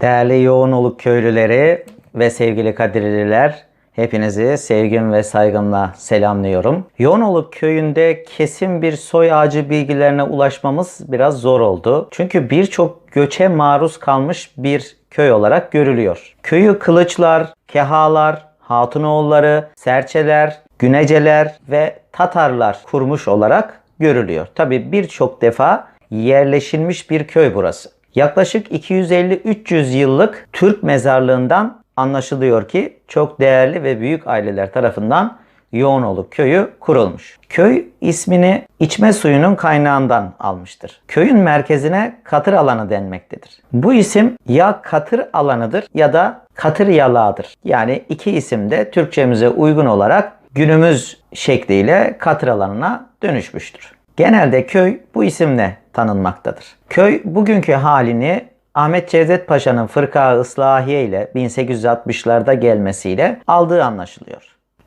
Değerli Yoğunoluk köylüleri ve sevgili Kadirliler, hepinizi sevgim ve saygımla selamlıyorum. Yoğunoluk köyünde kesin bir soy ağacı bilgilerine ulaşmamız biraz zor oldu. Çünkü birçok göçe maruz kalmış bir köy olarak görülüyor. Köyü kılıçlar, kehalar, hatunoğulları, serçeler, güneceler ve Tatarlar kurmuş olarak görülüyor. Tabi birçok defa yerleşilmiş bir köy burası. Yaklaşık 250-300 yıllık Türk mezarlığından anlaşılıyor ki çok değerli ve büyük aileler tarafından Yoğunoluk köyü kurulmuş. Köy ismini içme suyunun kaynağından almıştır. Köyün merkezine katır alanı denmektedir. Bu isim ya katır alanıdır ya da katır yalağıdır. Yani iki isim de Türkçemize uygun olarak günümüz şekliyle katır alanına dönüşmüştür. Genelde köy bu isimle tanınmaktadır. Köy bugünkü halini Ahmet Cevdet Paşa'nın fırka ıslahiye ile 1860'larda gelmesiyle aldığı anlaşılıyor.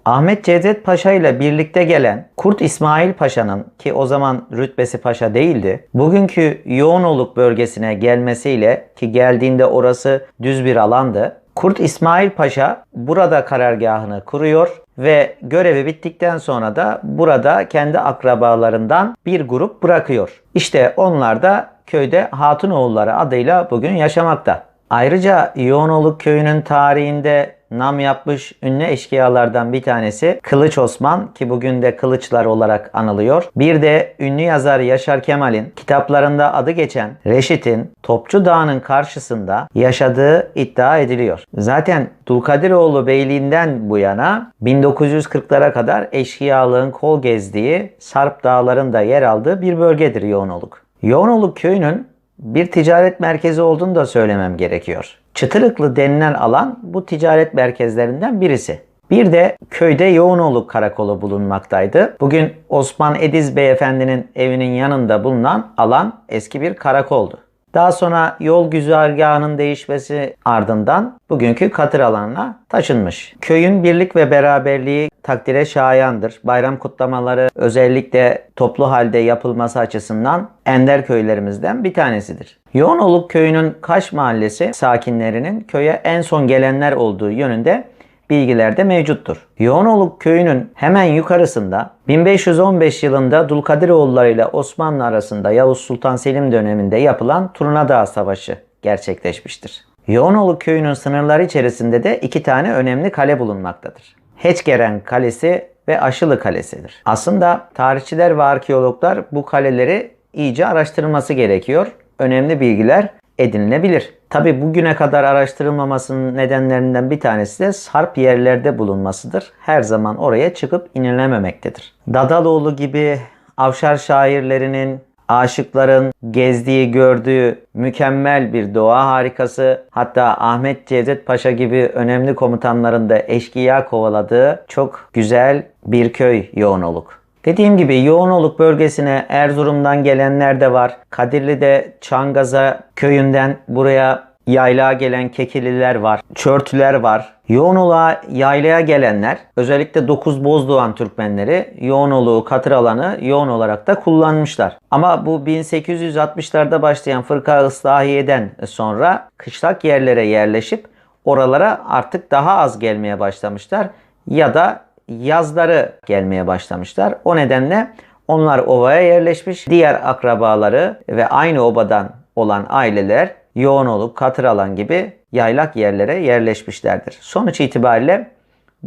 Ahmet Cevdet Paşa ile birlikte gelen Kurt İsmail Paşa'nın ki o zaman rütbesi paşa değildi, bugünkü Yoğunoluk bölgesine gelmesiyle ki geldiğinde orası düz bir alandı. Kurt İsmail Paşa burada karargahını kuruyor ve görevi bittikten sonra da burada kendi akrabalarından bir grup bırakıyor. İşte onlar da köyde Hatunoğulları adıyla bugün yaşamakta. Ayrıca Yoğunoluk köyünün tarihinde nam yapmış ünlü eşkıyalardan bir tanesi Kılıç Osman ki bugün de Kılıçlar olarak anılıyor. Bir de ünlü yazar Yaşar Kemal'in kitaplarında adı geçen Reşit'in Topçu Dağı'nın karşısında yaşadığı iddia ediliyor. Zaten Dulkadiroğlu Beyliğinden bu yana 1940'lara kadar eşkıyalığın kol gezdiği Sarp Dağları'nda yer aldığı bir bölgedir Yoğunoluk. Yoğunoluk köyünün bir ticaret merkezi olduğunu da söylemem gerekiyor. Çıtırıklı denilen alan bu ticaret merkezlerinden birisi. Bir de köyde Yoğunoluk Karakolu bulunmaktaydı. Bugün Osman Ediz Beyefendinin evinin yanında bulunan alan eski bir karakoldu. Daha sonra yol güzergahının değişmesi ardından bugünkü katır alanına taşınmış. Köyün birlik ve beraberliği takdire şayandır. Bayram kutlamaları özellikle toplu halde yapılması açısından ender köylerimizden bir tanesidir. Yoğunoluk köyünün Kaş mahallesi sakinlerinin köye en son gelenler olduğu yönünde bilgiler de mevcuttur. Yoğunoluk köyünün hemen yukarısında 1515 yılında Dulkadiroğulları ile Osmanlı arasında Yavuz Sultan Selim döneminde yapılan Turnadağ Savaşı gerçekleşmiştir. Yoğunoluk köyünün sınırları içerisinde de iki tane önemli kale bulunmaktadır. Heçgeren Kalesi ve Aşılı Kalesi'dir. Aslında tarihçiler ve arkeologlar bu kaleleri iyice araştırılması gerekiyor. Önemli bilgiler edinilebilir. Tabi bugüne kadar araştırılmamasının nedenlerinden bir tanesi de sarp yerlerde bulunmasıdır. Her zaman oraya çıkıp inilememektedir. Dadaloğlu gibi avşar şairlerinin, aşıkların gezdiği, gördüğü mükemmel bir doğa harikası, hatta Ahmet Cevdet Paşa gibi önemli komutanların da eşkıya kovaladığı çok güzel bir köy Yoğunoluk. Dediğim gibi Yoğunoluk bölgesine Erzurum'dan gelenler de var. Kadirli'de Çangaza köyünden buraya yaylağa gelen Kekililer var. Çörtüler var. Yoğunoluğa yaylaya gelenler özellikle 9 Bozdoğan Türkmenleri Yoğunoluğu katır alanı yoğun olarak da kullanmışlar. Ama bu 1860'larda başlayan fırka ıslahiyeden sonra kışlak yerlere yerleşip oralara artık daha az gelmeye başlamışlar. Ya da yazları gelmeye başlamışlar. O nedenle onlar ovaya yerleşmiş. Diğer akrabaları ve aynı obadan olan aileler yoğun olup katır alan gibi yaylak yerlere yerleşmişlerdir. Sonuç itibariyle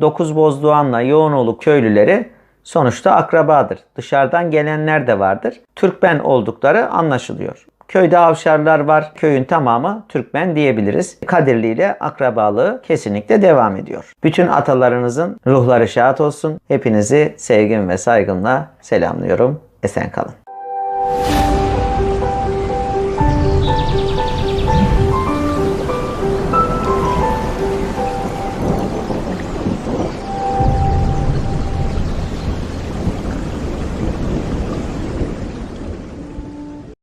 Dokuz Bozdoğan'la yoğun olup köylüleri sonuçta akrabadır. Dışarıdan gelenler de vardır. Türkmen oldukları anlaşılıyor. Köyde avşarlar var. Köyün tamamı Türkmen diyebiliriz. Kadirli ile akrabalığı kesinlikle devam ediyor. Bütün atalarınızın ruhları şahat olsun. Hepinizi sevgim ve saygımla selamlıyorum. Esen kalın.